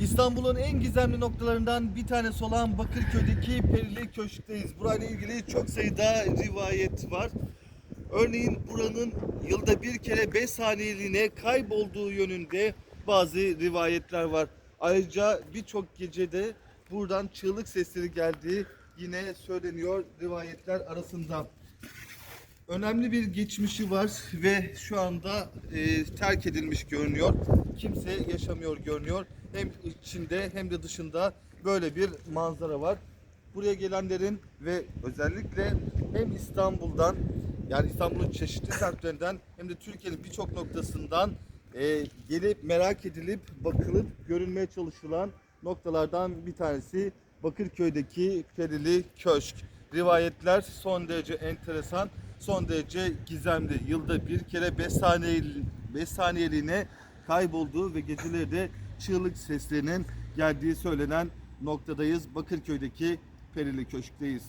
İstanbul'un en gizemli noktalarından bir tanesi olan Bakırköy'deki Perili Köşk'teyiz. Burayla ilgili çok sayıda rivayet var. Örneğin buranın yılda bir kere 5 saniyeliğine kaybolduğu yönünde bazı rivayetler var. Ayrıca birçok gecede buradan çığlık sesleri geldiği yine söyleniyor rivayetler arasında. Önemli bir geçmişi var ve şu anda e, terk edilmiş görünüyor. Kimse yaşamıyor görünüyor. Hem içinde hem de dışında böyle bir manzara var. Buraya gelenlerin ve özellikle hem İstanbul'dan yani İstanbul'un çeşitli semtlerinden hem de Türkiye'nin birçok noktasından e, gelip merak edilip bakılıp görülmeye çalışılan noktalardan bir tanesi Bakırköy'deki Perili Köşk. Rivayetler son derece enteresan, son derece gizemli. Yılda bir kere 5 saniye 5 saniyeliğine kaybolduğu ve geceleri de çığlık seslerinin geldiği söylenen noktadayız. Bakırköy'deki Perili Köşk'teyiz.